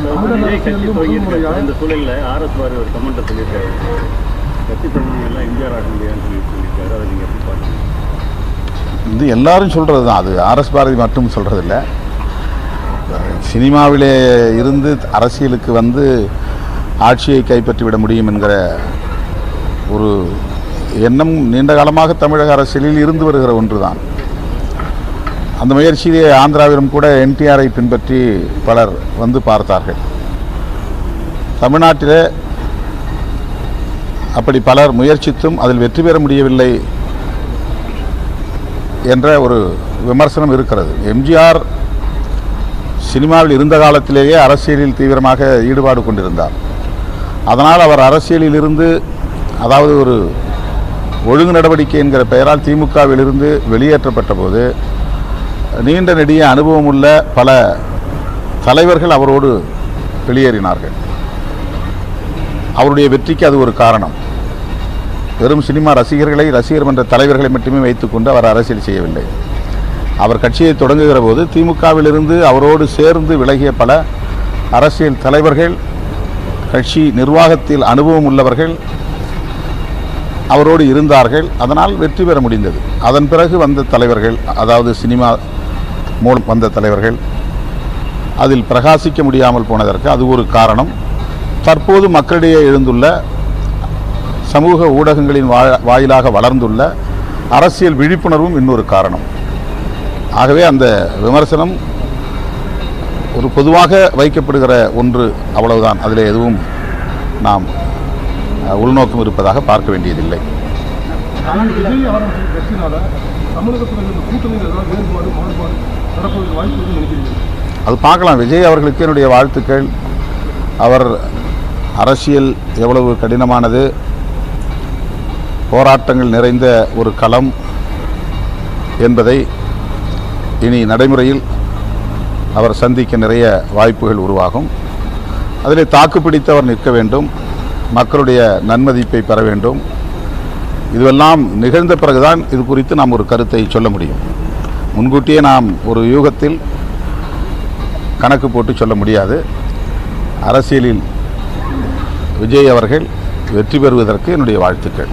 கட்சி துவங்கியிருக்காரு இந்த சூழலில் ஆர்எஸ் பாரதி ஒரு கமெண்ட்டை சொல்லியிருக்காரு. கட்சி தொடங்கி எல்லாம் எம்ஜிஆர் ஆக முடியாதுன்னு சொல்லி சொல்லியிருக்காரு. அதை நீங்கள் எப்படி பார்க்குறீங்க? இது எல்லாரும் சொல்கிறது தான் அது ஆர்எஸ் பாரதி மட்டும் சொல்கிறதில்ல சினிமாவிலே இருந்து அரசியலுக்கு வந்து ஆட்சியை கைப்பற்றிவிட முடியும் என்கிற ஒரு எண்ணம் நீண்ட காலமாக தமிழக அரசியலில் இருந்து வருகிற ஒன்று தான் அந்த முயற்சியிலே ஆந்திராவிலும் கூட என்டிஆரை பின்பற்றி பலர் வந்து பார்த்தார்கள். தமிழ்நாட்டிலே அப்படி பலர் முயற்சித்தும் அதில் வெற்றி பெற முடியவில்லை என்ற ஒரு விமர்சனம் இருக்கிறது. எம்ஜிஆர் சினிமாவில் இருந்த காலத்திலேயே அரசியலில் தீவிரமாக ஈடுபாடு கொண்டிருந்தார். அதனால் அவர் அரசியலில் இருந்து அதாவது ஒரு ஒழுங்கு நடவடிக்கை என்கிற பெயரால் திமுகவிலிருந்து வெளியேற்றப்பட்ட போது நீண்ட நெடிய அனுபவமுள்ள பல தலைவர்கள் அவரோடு வெளியேறினார்கள். அவருடைய வெற்றிக்கு அது ஒரு காரணம். வெறும் சினிமா ரசிகர்களை ரசிகர் மன்ற தலைவர்களை மட்டுமே வைத்துக்கொண்டு அவர் அரசியல் செய்யவில்லை. அவர் கட்சியை தொடங்குகிற போது திமுகவிலிருந்து அவரோடு சேர்ந்து விலகிய பல அரசியல் தலைவர்கள் கட்சி நிர்வாகத்தில் அனுபவம் உள்ளவர்கள் அவரோடு இருந்தார்கள். அதனால் வெற்றி பெற முடிந்தது. அதன் பிறகு வந்த தலைவர்கள் அதாவது சினிமா மூலம் வந்த தலைவர்கள். அதில் பிரகாசிக்க முடியாமல் போனதற்கு அது ஒரு காரணம். தற்போது மக்களிடையே எழுந்துள்ள சமூக ஊடகங்களின் வா- வாயிலாக வளர்ந்துள்ள அரசியல் விழிப்புணர்வும் இன்னொரு காரணம். ஆகவே அந்த விமர்சனம் ஒரு பொதுவாக வைக்கப்படுகிற ஒன்று அவ்வளவுதான். அதில் எதுவும் நாம் உள்நோக்கம் இருப்பதாக பார்க்க வேண்டியதில்லை. தமிழகத்தில் கூட்டணியில் வேறுபாடு மாறுபாடு? அது பார்க்கலாம். விஜய் அவர்களுக்கு என்னுடைய வாழ்த்துக்கள். அவர் அரசியல் எவ்வளவு கடினமானது. போராட்டங்கள் நிறைந்த ஒரு களம் என்பதை இனி நடைமுறையில் அவர் சந்திக்க நிறைய வாய்ப்புகள் உருவாகும். அதிலே தாக்கு பிடித்தவர் நிற்க வேண்டும். மக்களுடைய நன்மதிப்பை பெற வேண்டும். இதுவெல்லாம் நிகழ்ந்த பிறகுதான் இது குறித்து நாம் ஒரு கருத்தை சொல்ல முடியும். முன்கூட்டியே நாம் ஒரு யூகத்தில் கணக்கு போட்டு சொல்ல முடியாது. அரசியலில் விஜய் அவர்கள் வெற்றி பெறுவதற்கு என்னுடைய வாழ்த்துக்கள்.